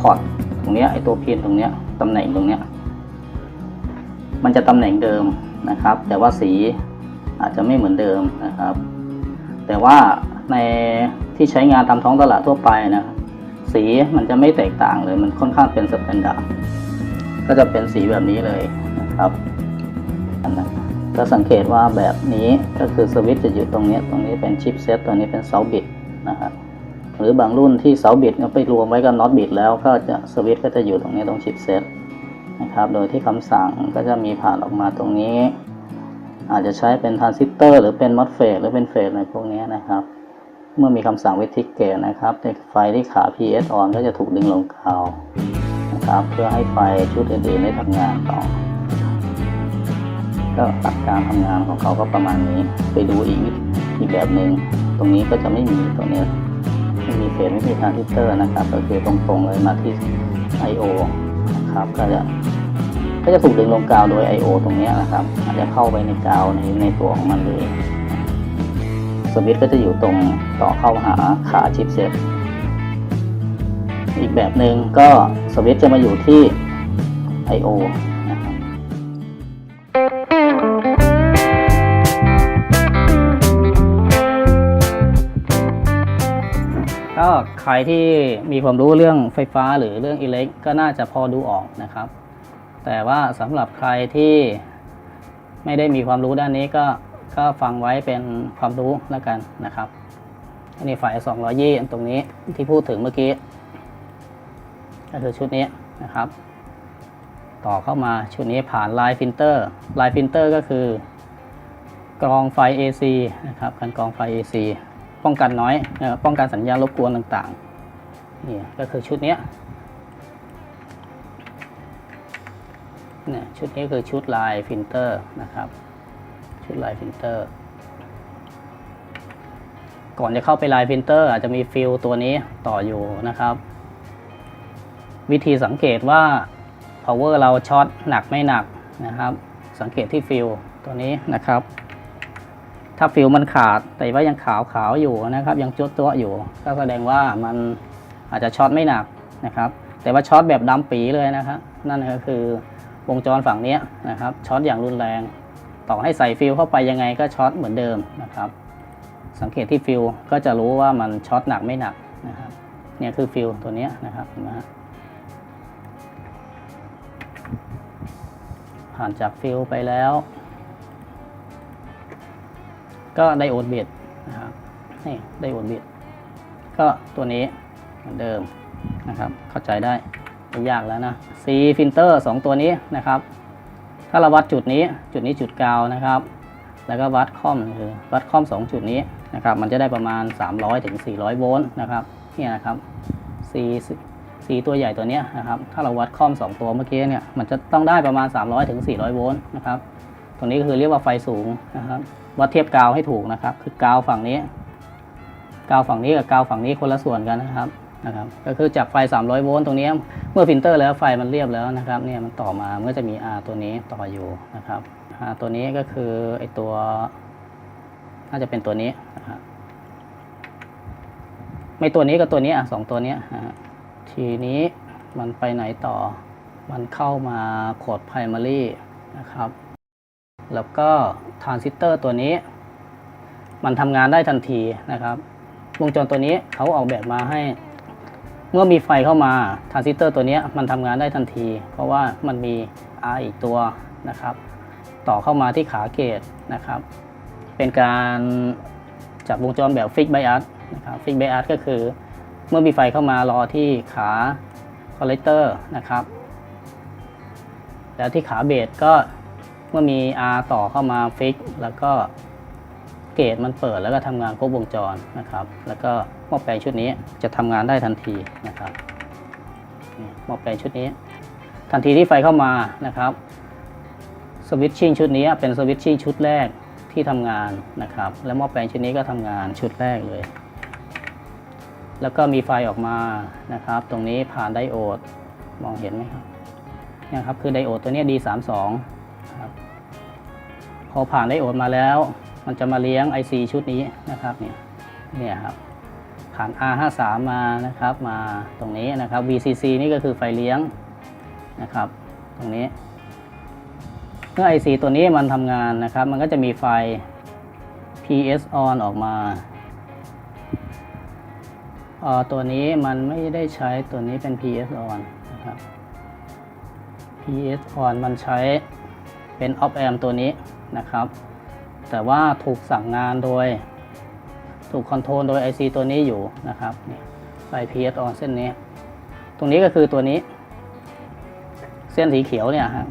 พอร์ตตรงเนี้ยไอตัวพินตรงเนี้ยตำแหน่งตรงเนี้ยมันจะตำแหน่งเดิมนะครับ แต่ว่าสีอาจจะไม่เหมือนเดิมนะครับ แต่ว่าในที่ใช้งานตามท้องตลาดทั่วไปนะสีมันจะไม่แตกต่างเลย มันค่อนข้างเป็นสแตนดาร์ดก็จะเป็นสีแบบนี้เลยนะครับนนั้นก็สังเกตว่าแบบนี้ก็คือสวิตช์จะอยู่ตรงนี้ ตรงนี้เป็นชิปเซตตัวนี้เป็นเสาบิดนะครับ หรือบางรุ่นที่เสาบิดก็ไปรวมไว้กับน็อตบิดแล้วก็จะสวิตช์ก็จะอยู่ตรงนี้ตรงชิปเซตนะครับ โดยที่คำสั่งก็จะมีผ่านออกมาตรงนี้ อาจจะใช้เป็นทรานซิสเตอร์หรือเป็นมอสเฟตหรือเป็นเฟสอะไรพวกนี้นะครับ เมื่อมีคำสั่งวิทิกเกตนะครับไฟที่ขา PS on ก็จะถูกดึงลงกาวนะครับเพื่อให้ไฟชุดอื่นๆได้ทำงานต่อ ก็หลักการทำงานของเขาก็ประมาณนี้ ไปดูอีกอีกแบบหนึ่งตรงนี้ก็จะไม่มีตรงนี้ ไม่มีเฟสไม่มีทรานซิสเตอร์นะครับ ก็คือตรงๆเลยมาที่ I/O นะครับก็จะก็จะถูกดึงลงกาวโดย I/O ตรงนี้นะครับ อาจจะเข้าไปในกาวในในตัวของมันเลยสวิตช์ก็จะอยู่ตรงต่อเข้าหาขาชิปเซ็ตอีกแบบหนึ่งก็สวิตช์จะมาอยู่ที่ I/O ก็ใครที่มีความรู้เรื่องไฟฟ้าหรือเรื่องอิเล็กก็น่าจะพอดูออกนะครับ แต่ว่าสำหรับใครที่ไม่ได้มีความรู้ด้านนี้ก็ก็ฟังไว้เป็นความรู้แล้วกันนะครับอันนี้ไฟ200ยี่ตรงนี้ที่พูดถึงเมื่อกี้ก็คือชุดนี้นะครับ ต่อเข้ามาชุดนี้ผ่านลายฟิลเตอร์ลายฟิลเตอร์ก็คือกรองไฟ AC นะครับการกรองไฟ AC ป้องกันน้อยอป้องกันสัญญาณรบกวนต่างๆนี่ก็คือชุดนี้เนี่ยชุดนี้คือชุดลายฟิลเตอร์นะครับ ชุดลายฟิลเตอร์ ก่อนจะเข้าไปลายฟิลเตอร์ อาจจะมีฟิลตัวนี้ต่ออยู่นะครับ วิธีสังเกตว่า power เราช็อตหนักไม่หนักนะครับ สังเกตที่ฟิลตัวนี้นะครับ ถ้าฟิลมันขาดแต่ว่ายังขาวขาวๆอยู่นะครับ ยังจุดตัวอยู่ ก็แสดงว่ามันอาจจะช็อตไม่หนักนะครับ แต่ว่าช็อตแบบดำปีเลยนะครับนั่นก็คือวงจรฝั่งนี้นะครับช็อตอย่างรุนแรง ต่อให้ใส่ฟิลเข้าไปยังไงก็ช็อตเหมือนเดิมนะครับ สังเกตที่ฟิลก็จะรู้ว่ามันช็อตหนักไม่หนักนะครับเนี่ยคือฟิลตัวนี้นะครับเห็นไหมฮะผ่านจากฟิลไปแล้ว ก็ไดโอดบิดนะครับนี่ไดโอดบิดก็ตัวนี้เหมือนเดิมนะครับเข้าใจได้ไม่ยากแล้วนะ C filter 2ตัวนี้นะครับ ถ้าเราวัดจุดนี้จุดนี้จุดกาวนะครับ แล้วก็วัดคอมคือวัดคอม 2 จุดนี้นะครับมันจะได้ประมาณ 300ถึง400 โวลต์นะครับเนี่ยนะครับ C C ตัวใหญ่ตัวนี้นะครับถ้าเราวัดคอม 2 ตัวเมื่อกี้เนี่ยมันจะต้องได้ประมาณ 300ถึง400 โวลต์นะครับตรงนี้ก็คือเรียกว่าไฟสูงนะครับ วัดเทียบกาวให้ถูกนะครับ คือกาวฝั่งนี้ กาวฝั่งนี้กับกาวฝั่งนี้คนละส่วนกันนะครับนะครับ ก็คือจากไฟ 300 โวลต์ตรงนี้ เมื่อฟิลเตอร์แล้วไฟมันเรียบแล้วนะครับเนี่ยมันต่อมามันก็จะมี R ตัวนี้ต่ออยู่นะครับ R ตัวนี้ก็คือไอตัวน่าจะเป็นตัวนี้นะครับไม่ตัวนี้ก็ตัวนี้อะสองตัวนี้ฮะทีนี้มันไปไหนต่อ มันเข้ามาโคด primary นะครับ แล้วก็ ทรานซิสเตอร์ตัวนี้ มันทำงานได้ทันทีนะครับ วงจรตัวนี้เขาออกแบบมาให้ เมื่อมีไฟเข้ามาทรานซิสเตอร์ตัวนี้มันทำงานได้ทันที เพราะว่ามันมี R อีกตัวนะครับ ต่อเข้ามาที่ขาเกตนะครับ เป็นการจับวงจรแบบฟิกไบอัสนะครับฟิกไบอัสก็คือเมื่อมีไฟเข้ามารอที่ขาคอลเลกเตอร์นะครับ แล้วที่ขาเบสก็ เมื่อมี R ต่อเข้ามาฟิก แล้วก็เกตมันเปิดแล้วก็ทำงานครบวงจรนะครับ แล้วก็หม้อแปลงชุดนี้จะทำงานได้ทันทีนะครับหม้อแปลงชุดนี้ ทันทีที่ไฟเข้ามานะครับสวิตชิ่งชุดนี้เป็นสวิตชิ่งชุดแรกที่ทำงานนะครับ และหม้อแปลงชุดนี้ก็ทำงานชุดแรกเลย แล้วก็มีไฟออกมานะครับ ตรงนี้ผ่านไดโอดมองเห็นไหมครับนี่ครับคือไดโอดตัวนี้ D32 พอผ่านไดโอดมาแล้ว มันจะมาเลี้ยง IC ชุดนี้นะครับเนี่ยเนี่ยครับผ่าน R53 มานะครับมาตรงนี้นะครับ VCC นี่ก็คือไฟเลี้ยงนะครับ ตรงนี้เมื่อ IC ตัวนี้มันทำงานนะครับ มันก็จะมีไฟ PS on ออกมาออตัวนี้มันไม่ได้ใช้ตัวนี้เป็น PS on นะครับ PS on มันใช้ เป็น op amp ตัวนี้นะครับ แต่ว่าถูกสั่งงานโดย ถูกคอนโทรลโดย IC ตัวนี้อยู่นะครับนี่ไฟ PS on เส้นนี้ ตรงนี้ก็คือตัวนี้ เส้นสีเขียวเนี่ยครับ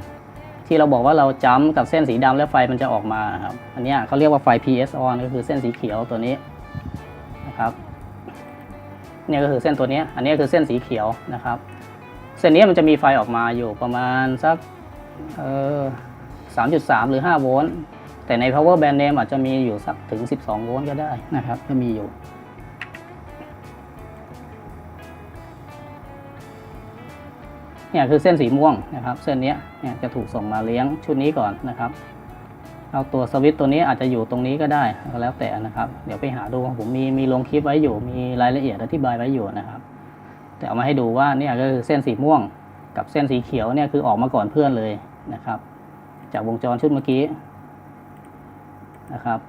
ที่เราบอกว่าเราจ้ำกับเส้นสีดำแล้วไฟมันจะออกมาครับ อันนี้เขาเรียกว่าไฟ PS on ก็คือเส้นสีเขียวตัวนี้นะครับเนี่ยก็คือเส้นตัวนี้ อันนี้คือเส้นสีเขียวนะครับ เส้นนี้มันจะมีไฟออกมาอยู่ประมาณสักเออ 3.3 หรือ 5 โวลต์ แต่ใน power band name อาจจะมีอยู่สักถึง 12 โวลต์ก็ได้นะครับ ก็มีอยู่ เนี่ยคือเส้นสีม่วงนะครับ เส้นนี้เนี่ยจะถูกส่งมาเลี้ยงชุดนี้ก่อนนะครับเอาตัวสวิตตัวนี้อาจจะอยู่ตรงนี้ก็ได้ก็แล้วแต่นะครับ เดี๋ยวไปหาดูผมมีมีลงคลิปไว้อยู่ มีรายละเอียดอธิบายไว้อยู่นะครับ แต่เอามาให้ดูว่าเนี่ยก็คือเส้นสีม่วง กับเส้นสีเขียวเนี่ยคือออกมาก่อนเพื่อนเลยนะครับ จากวงจรชุดเมื่อกี้นะครับ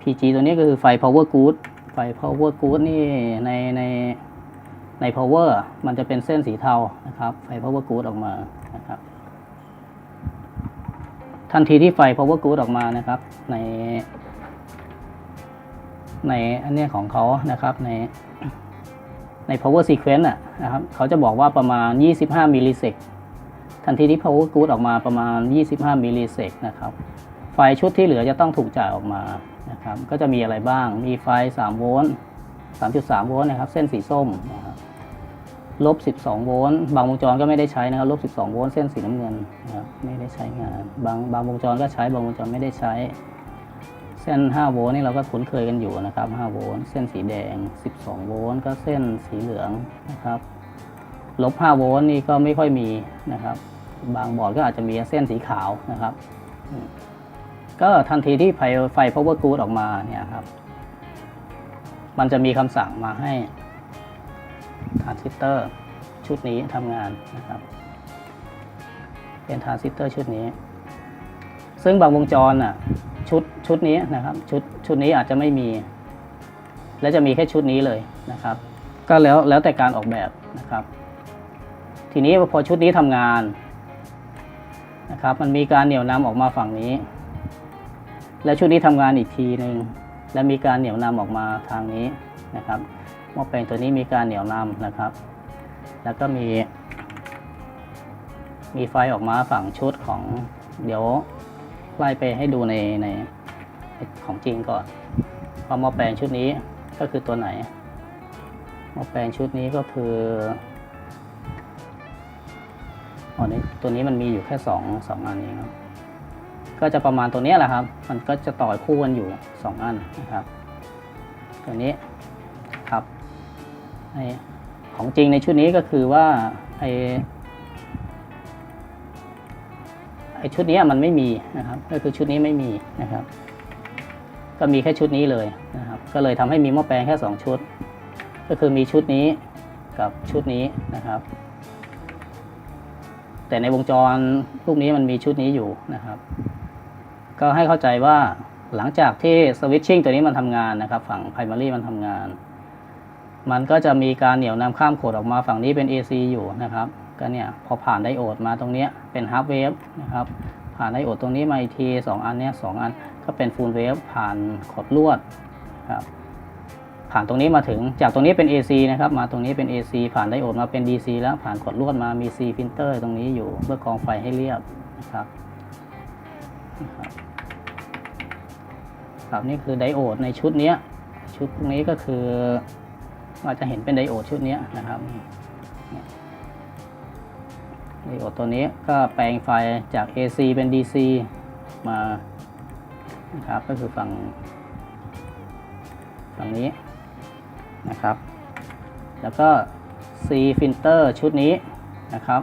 PG ตัวนี้ก็คือไฟ power good ไฟ power good นี่ในในใน power มันจะเป็นเส้นสีเทานะครับ ไฟ power good ออกมานะครับทันทีที่ไฟ power good ออกมานะครับใน ในอันเนี้ยของเขานะครับในใน power sequence อะนะครับเขาจะบอกว่าประมาณ 25มิลลิเซก ทันทีที่ power good ออกมาประมาณ 25 มิลลิเซกนะครับ ไฟชุดที่เหลือจะต้องถูกจ่ายออกมานะครับ ก็จะมีอะไรบ้าง มีไฟ 3 โวลต์ 3.3 โวลต์นะครับ เส้นสีส้มนะครับลบ 12 โวลต์ บางวงจรก็ไม่ได้ใช้นะครับลบ 12 โวลต์ เส้นสีน้ำเงินนะครับ ไม่ได้ใช้งาน บางบางวงจรก็ใช้ บางวงจรไม่ได้ใช้ เส้น 5 โวลต์นี่เราก็คุ้นเคยกันอยู่นะครับ 5 โวลต์ เส้นสีแดง 12 โวลต์ ก็เส้นสีเหลืองนะครับ ลบ 5 โวลต์นี่ก็ไม่ค่อยมีนะครับ บางบอร์ดก็อาจจะมีเส้นสีขาวนะครับ ก็ทันทีที่ไฟไฟ power good ออกมาเนี่ยครับ มันจะมีคำสั่งมาให้ทรานซิสเตอร์ชุดนี้ทำงานนะครับ เป็นทรานซิสเตอร์ชุดนี้ ซึ่งบางวงจรอะชุดชุดนี้นะครับชุดชุดนี้อาจจะไม่มี และจะมีแค่ชุดนี้เลยนะครับ ก็แล้วแล้วแต่การออกแบบนะครับ ทีนี้พอชุดนี้ทำงาน นะครับ มันมีการเหนี่ยวนำออกมาฝั่งนี้ และชุดนี้ทำงานอีกทีหนึ่งและมีการเหนี่ยวนำออกมาทางนี้นะครับหม้อแปลงตัวนี้มีการเหนี่ยวนำนะครับ แล้วก็มี มีไฟออกมาฝั่งชุดของเดี๋ยวไล่ไปให้ดูในในของจริงก่อนว่าหม้อแปลงชุดนี้ก็คือตัวไหนหม้อแปลงชุดนี้ก็คือ อ๋อนี่ตัวนี้มันมีอยู่แค่สองสองอันเองครับก็จะประมาณตัวนี้แหละครับ มันก็จะต่อคู่กันอยู่ 2 อันนะครับ ตัวนี้ครับไอของจริงในชุดนี้ก็คือว่าไอไอชุดนี้มันไม่มีนะครับ ก็คือชุดนี้ไม่มีนะครับ ก็มีแค่ชุดนี้เลยนะครับ ก็เลยทำให้มีหม้อแปลงแค่ 2 ชุด ก็คือมีชุดนี้กับชุดนี้นะครับ แต่ในวงจรลูกนี้มันมีชุดนี้อยู่นะครับ ก็ให้เข้าใจว่าหลังจากที่สวิตชิ่งตัวนี้มันทำงานนะครับ ฝั่ง primary มันทำงาน มันก็จะมีการเหนี่ยวนำข้ามโคดออกมาฝั่งนี้เป็น AC อยู่นะครับ ก็เนี่ยพอผ่านไดโอดมาตรงเนี้ยเป็น half wave นะครับ ผ่านไดโอดตรงนี้มาอีกทีสองอันเนี้ยสองอันก็เป็น full wave ผ่านขดลวดครับ ผ่านตรงนี้มาถึงจากตรงนี้เป็น AC นะครับ มาตรงนี้เป็น AC ผ่านไดโอดมาเป็น DC แล้วผ่านขดลวดมามี C filter ตรงนี้อยู่เพื่อกรองไฟให้เรียบนะครับครับนี่คือไดโอดในชุดนี้ชุดพวกนี้ก็คือเราจจะเห็นเป็นไดโอดชุดนี้นะครับไดโอดตัวนี้ก็แปลงไฟจาก AC เป็น DC มานะครับก็คือฝั่งฝั่งนี้ นะครับ แล้วก็ C filter ชุดนี้นะครับ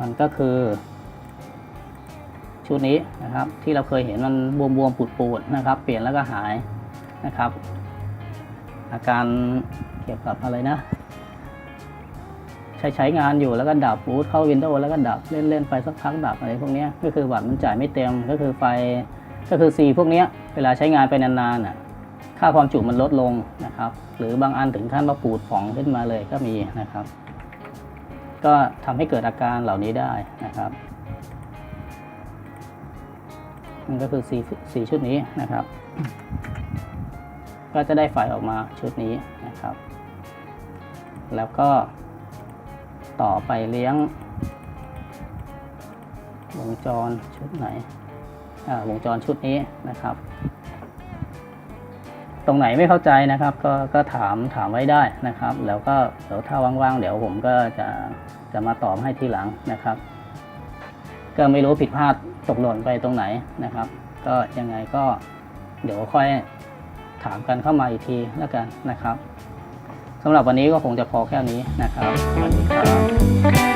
มันก็คือชุดนี้นะครับที่เราเคยเห็นมันบวมๆปูดๆนะครับ เปลี่ยนแล้วก็หายนะครับ อาการเกี่ยวกับอะไรนะ ใช้ใช้งานอยู่แล้วก็ดับบูตเข้าวินโดว์แล้วก็ดับเล่นเล่นไปสักพักดับอะไรพวกนี้ก็คือบัตรมันจ่ายไม่เต็มก็คือไฟก็คือซีพวกนี้เวลาใช้งานไปนานๆอะ ค่าความจุมันลดลงนะครับ หรือบางอันถึงขั้นว่าปูดผ่องขึ้นมาเลยก็มีนะครับ ก็ทำให้เกิดอาการเหล่านี้ได้นะครับมันก็คือสีสีชุดนี้นะครับ ก็จะได้ไฟออกมาชุดนี้นะครับ แล้วก็ต่อไปเลี้ยง วงจรชุดไหนวงจรชุดนี้นะครับ ตรงไหนไม่เข้าใจนะครับ ก็ก็ถามถามไว้ได้นะครับ แล้วก็เดี๋ยวถ้าว่างๆเดี๋ยวผมก็จะจะมาตอบให้ทีหลังนะครับ ก็ไม่รู้ผิดพลาดตกหล่นไปตรงไหนนะครับ ก็ยังไงก็เดี๋ยวค่อยถามกันเข้ามาอีกทีแล้วกันนะครับสำหรับวันนี้ก็คงจะพอแค่นี้นะครับสวัสดีครับ